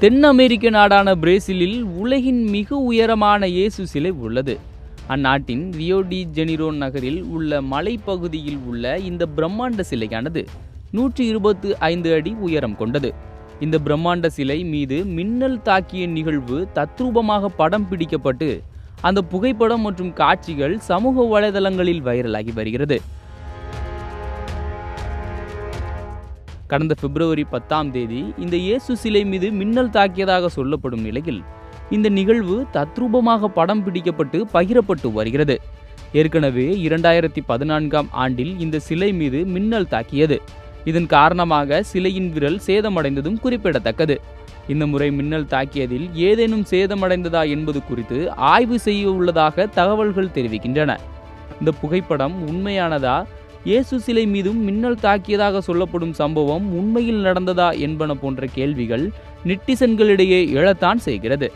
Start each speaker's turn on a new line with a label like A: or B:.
A: தென் அமெரிக்க நாடான பிரேசிலில் உலகின் மிக உயரமான இயேசு சிலை உள்ளது. அந்நாட்டின் ரியோ டி ஜெனிரோ நகரில் உள்ள மலைப்பகுதியில் உள்ள இந்த பிரம்மாண்ட சிலையானது நூற்றி இருபத்து ஐந்து அடி உயரம் கொண்டது. இந்த பிரம்மாண்ட சிலை மீது மின்னல் தாக்கிய நிகழ்வு தத்ரூபமாக படம் பிடிக்கப்பட்டு அந்த புகைப்படம் மற்றும் காட்சிகள் சமூக வலைதளங்களில் வைரலாகி வருகிறது. கடந்த பிப்ரவரி பத்தாம் தேதி இந்த இயேசு சிலை மீது மின்னல் தாக்கியதாக சொல்லப்படும் நிலையில் இந்த நிகழ்வு தத்ரூபமாக படம் பிடிக்கப்பட்டு பகிரப்பட்டு வருகிறது. ஏற்கனவே இரண்டாயிரத்தி பதினான்காம் ஆண்டில் இந்த சிலை மீது மின்னல் தாக்கியது. இதன் காரணமாக சிலையின் விரல் சேதமடைந்ததும் குறிப்பிடத்தக்கது. இந்த முறை மின்னல் தாக்கியதில் ஏதேனும் சேதமடைந்ததா என்பது குறித்து ஆய்வு செய்ய உள்ளதாக தகவல்கள் தெரிவிக்கின்றன. இந்த புகைப்படம் உண்மையானதா இயேசு சிலை மீதும் மின்னல் தாக்கியதாக சொல்லப்படும் சம்பவம் உண்மையில் நடந்ததா என்பன போன்ற கேள்விகள் நெட்டிசன்களிடையே எழத்தான் செய்கிறது.